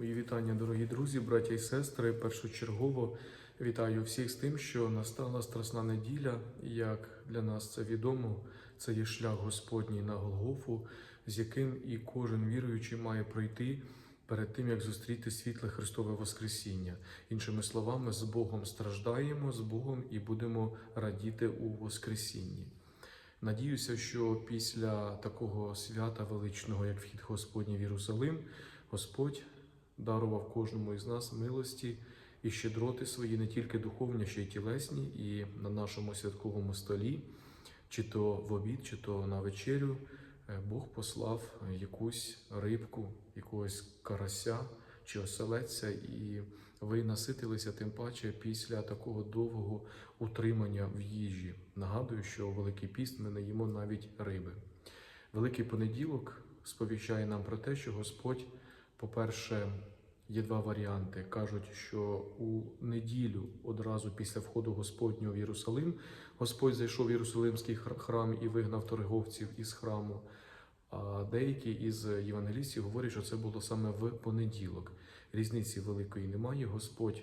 Мої вітання, дорогі друзі, браття і сестри. Першочергово вітаю всіх з тим, що настала страсна неділя. Як для нас це відомо, це є шлях Господній на Голгофу, з яким і кожен віруючий має пройти перед тим, як зустріти світле Христове Воскресіння. Іншими словами, з Богом страждаємо, з Богом і будемо радіти у Воскресінні. Надіюся, що після такого свята величного, як вхід Господній в Єрусалим, Господь дарував кожному із нас милості і щедроти свої, не тільки духовні, ще й тілесні, і на нашому святковому столі, чи то в обід, чи то на вечерю, е, Бог послав якусь рибку, якогось карася чи оселедця, і ви наситилися тим паче після такого довгого утримання в їжі. Нагадую, що у Великий піст ми не їмо навіть риби. Великий понеділок сповіщає нам про те, що Господь, по-перше, є два варіанти. Кажуть, що у неділю, одразу після входу Господнього в Єрусалим, Господь зайшов в Єрусалимський храм і вигнав торговців із храму. А деякі із євангелістів говорять, що це було саме в понеділок. Різниці великої немає. Господь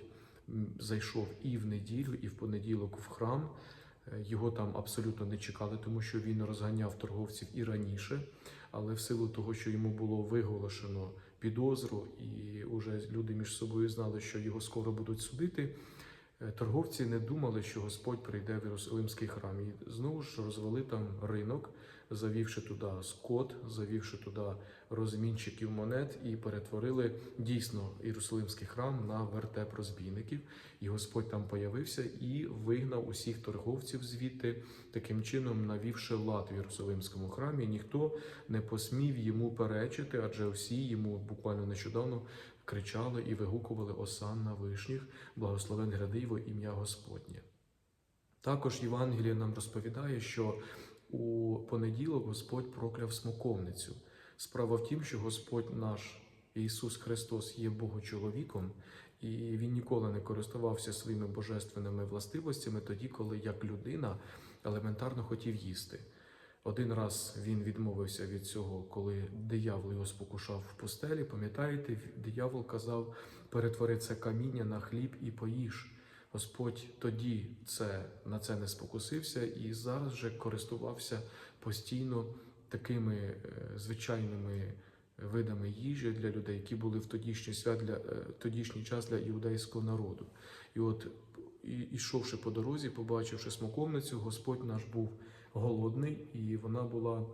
зайшов і в неділю, і в понеділок в храм. Е, Його там абсолютно не чекали, тому що він розганяв торговців і раніше, але в силу того, що йому було виголошено підозру, і вже люди між собою знали, що його скоро будуть судити. е, Торговці не думали, що Господь прийде в Єрусалимський храм. І знову ж розвели там ринок, завівши туди скот, завівши туди розмінчиків монет і перетворили дійсно Єрусалимський храм на вертеп розбійників. І Господь там появився і вигнав усіх торговців звідти, таким чином навівши лад в Єрусалимському храмі. Ніхто не посмів йому перечити, адже всі йому буквально нещодавно кричали і вигукували осан на вишніх, благословен гради во ім'я Господнє. Також Євангеліє нам розповідає, що у понеділок Господь прокляв смоковницю. Справа в тім, що Господь наш Ісус Христос є Богочоловіком, і Він ніколи не користувався своїми божественними властивостями тоді, коли як людина елементарно хотів їсти. Один раз він відмовився від цього, коли диявол його спокушав в пустелі. Пам'ятаєте, диявол казав: перетвори це каміння на хліб і поїж. Господь тоді це на це не спокусився і зараз же користувався постійно такими е, звичайними видами їжі для людей, які були в тодішній свят для е, тодішній час для іудейського народу. І от ішовши по дорозі, побачивши смоковницю, Господь наш був голодний, і вона була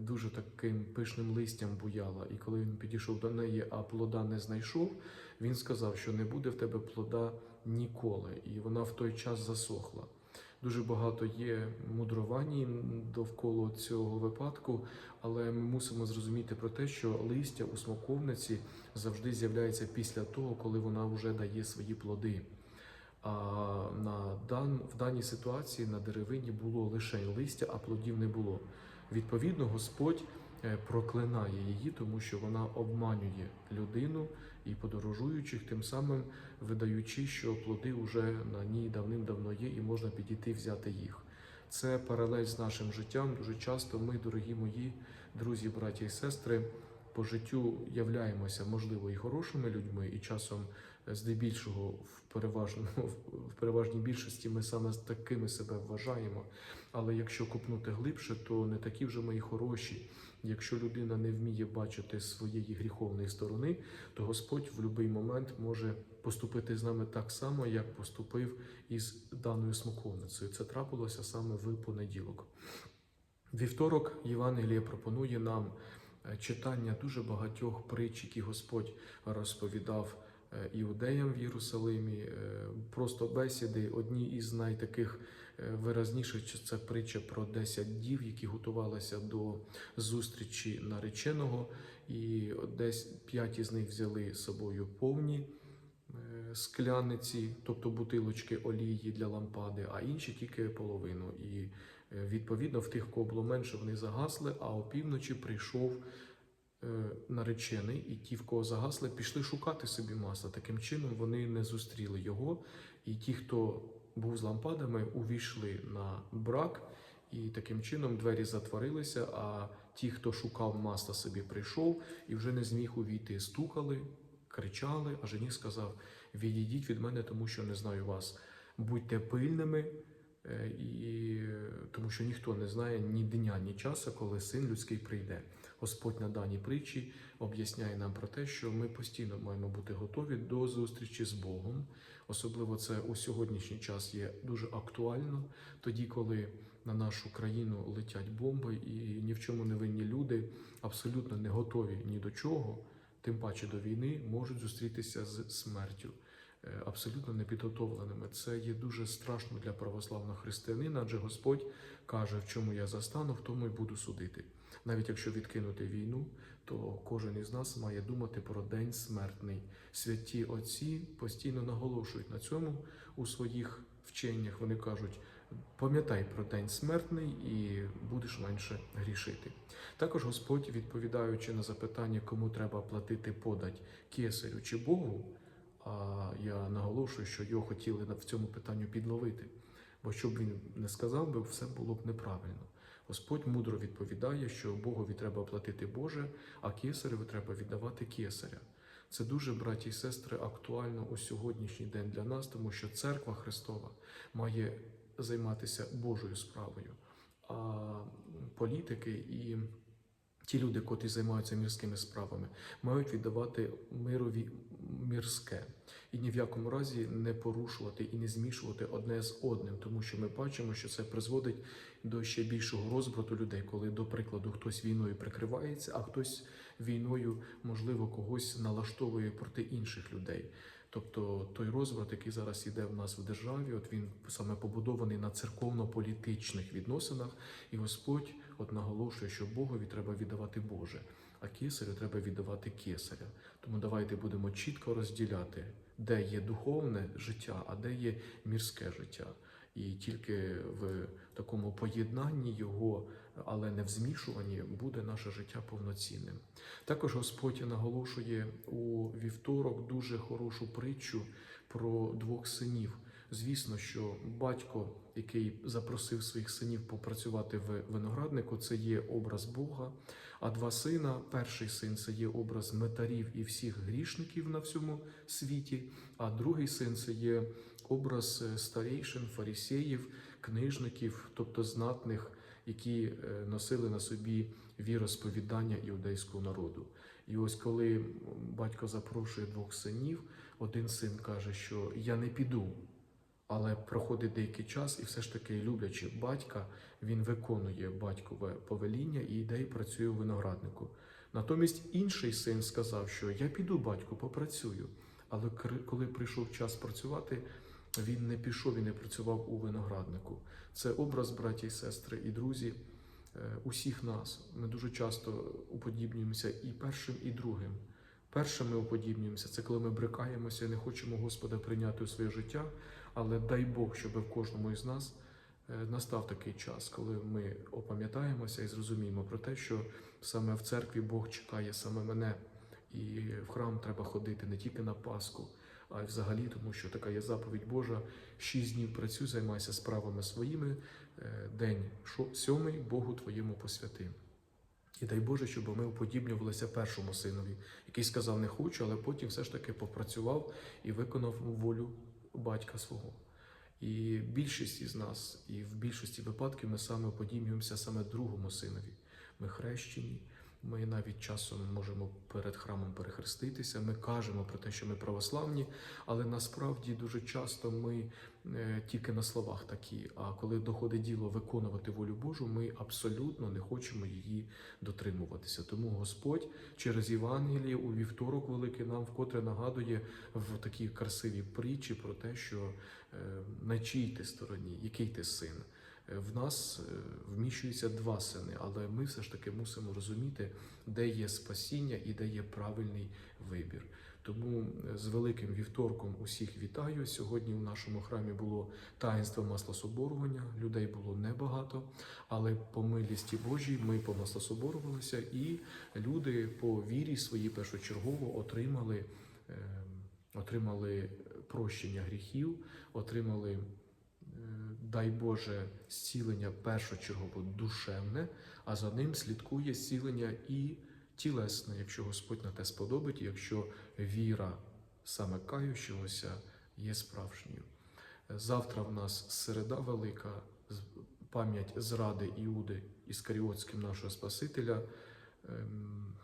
дуже таким пишним листям буяла. І коли він підійшов до неї, а плода не знайшов, він сказав, що не буде в тебе плода ніколи, і вона в той час засохла. Дуже багато є мудрувань довкола цього випадку, але ми мусимо зрозуміти про те, що листя у смоковниці завжди з'являється після того, коли вона вже дає свої плоди. А на дан, в даній ситуації на деревині було лише листя, а плодів не було. Відповідно, Господь е, проклинає її, тому що вона обманює людину і подорожуючих, тим самим видаючи, що плоди вже на ній давним-давно є, і можна підійти взяти їх. Це паралель з нашим життям. Дуже часто ми, дорогі мої друзі, браті і сестри, по життю являємося, можливо, і хорошими людьми, і часом здебільшого в переважному в переважній більшості ми саме такими себе вважаємо. Але якщо копнути глибше, то не такі вже ми і хороші. Якщо людина не вміє бачити своєї гріховної сторони, то Господь в будь-який момент може поступити з нами так само, як поступив із даною смоковницею. Це трапилося саме в понеділок. Вівторок Євангеліє пропонує нам е, читання дуже багатьох притч, які Господь розповідав іудеям в Єрусалимі. Е, Просто бесіди. Одні із найтаких е, виразніших це притча про 10 дів, які готувалися до зустрічі нареченого, і десь п'ять із них взяли з собою повні е, скляниці, тобто бутилочки олії для лампади, а інші тільки половину. І е, відповідно в тих, кого було менше, вони загасли, а опівночі прийшов е, наречений, і ті, в кого загасли, пішли шукати собі масла. Таким чином вони не зустріли його. І ті, хто був з лампадами, увійшли на брак, і таким чином двері затворилися. А ті, хто шукав масла, собі прийшов і вже не зміг увійти, стукали. кричали, а жених сказав: Відійдіть від мене, тому що не знаю вас. Будьте пильними, е, і тому що ніхто не знає ні дня, ні часу, коли син людський прийде. Господь на даній притчі об'ясняє нам про те, що ми постійно маємо бути готові до зустрічі з Богом. Особливо це у сьогоднішній час є дуже актуально, тоді, коли на нашу країну летять бомби, і ні в чому не винні люди абсолютно не готові ні до чого, тим паче до війни, можуть зустрітися з смертю. Е, Абсолютно непідготовленими. Це є дуже страшно для православного християнина, адже Господь каже, в чому я застану, в тому й буду судити. Навіть якщо відкинути війну, то кожен із нас має думати про день смертний. Святі отці постійно наголошують на цьому у своїх вченнях. Вони кажуть: пам'ятай про день смертний і будеш менше грішити. Також Господь, відповідаючи на запитання, кому треба платити подать кесарю чи Богу, я наголошую, що його хотіли в цьому питанню підловити. Бо що б він не сказав би, все було б неправильно. Господь мудро відповідає, що Богові треба платити Боже, а кесареві треба віддавати кесаря. Це дуже, браті і сестри, актуально у сьогоднішній день для нас, тому що церква Христова має займатися Божою справою. А політики і ті люди, котрі займаються мірськими справами, мають віддавати мирові мірське і ні в якому разі не порушувати і не змішувати одне з одним, тому що ми бачимо, що це призводить до ще більшого розбрату людей, коли, до прикладу, хтось війною прикривається, а хтось війною, можливо, когось налаштовує проти інших людей. Тобто той розбрат, який зараз іде в нас в державі, от він саме побудований на церковно-політичних відносинах, і Господь от наголошує, що Богові треба віддавати Боже, а кесарю треба віддавати кесаря. Тому давайте будемо чітко розділяти, де є духовне життя, а де є мірське життя. І тільки в такому поєднанні його, але не в змішуванні, буде наше життя повноцінним. Також Господь наголошує у вівторок дуже хорошу притчу про двох синів. Звісно, що батько, який запросив своїх синів попрацювати в винограднику, це є образ Бога. А два сина, перший син це є образ метарів і всіх грішників на всьому світі, а другий син це є образ е, старейшин, фарисеїв, книжників, тобто знатних, які е, носили на собі віросповідання іудейського народу. І ось коли батько запрошує двох синів, один син каже, що я не піду. Але проходить деякий час, і все ж таки, люблячи батька, він виконує батькове повеління і йде і працює у винограднику. Натомість інший син сказав, що я піду, батьку, попрацюю. Але коли прийшов час працювати, він не пішов і не працював у винограднику. Це образ, браті і сестри, і друзі, е, усіх нас. Ми дуже часто уподібнюємося і першим, і другим. Першим ми уподібнюємося, це коли ми брикаємося і не хочемо Господа прийняти у своє життя. Але дай Бог, щоб в кожному із нас е, настав такий час, коли ми опам'ятаємося і зрозуміємо про те, що саме в церкві Бог чекає саме мене, і в храм треба ходити не тільки на Пасху, а й взагалі, тому що така є заповідь Божа: шість днів працюй, займайся справами своїми, е, день сьомий Богу твоєму посвяти. І дай Боже, щоб ми уподібнювалися першому синові, який сказав не хочу, але потім все ж таки попрацював і виконав волю батька свого. І більшість із нас, і в більшості випадків ми саме уподібнюємося саме другому синові. Ми хрещені, ми навіть часом можемо перед храмом перехреститися. Ми кажемо про те, що ми православні, але насправді дуже часто ми е, тільки на словах такі. А коли доходить діло виконувати волю Божу, ми абсолютно не хочемо її дотримуватися. Тому Господь через Євангеліє у вівторок великий нам вкотре нагадує в такій красивій притчі про те, що е, на чиїй ти стороні, який ти син. В нас е, вміщуються два сини, але ми все ж таки мусимо розуміти, де є спасіння і де є правильний вибір. Тому з великим вівторком усіх вітаю. Сьогодні в нашому храмі було таїнство маслособорування. Людей було небагато, але по милісті Божій ми помаслособорувалися, і люди по вірі своїй першочергово отримали, е, отримали прощення гріхів, отримали. Дай Боже, зцілення першочергово душевне, а за ним слідкує зцілення і тілесне, якщо Господь на те сподобить, якщо віра саме каючогося є справжньою. Завтра в нас середа велика, пам'ять зради Іуди Іскаріотським нашого Спасителя. Ем,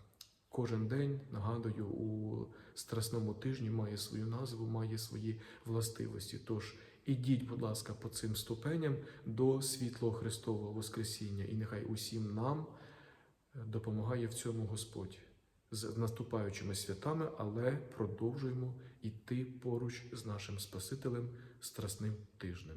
Кожен день, нагадую, у страсному тижні має свою назву, має свої властивості. Тож ідіть, будь ласка, по цим ступеням до світлого Христового Воскресіння, і нехай усім нам е, допомагає в цьому Господь з наступаючими святами, але продовжуємо йти поруч з нашим Спасителем страсним тижнем.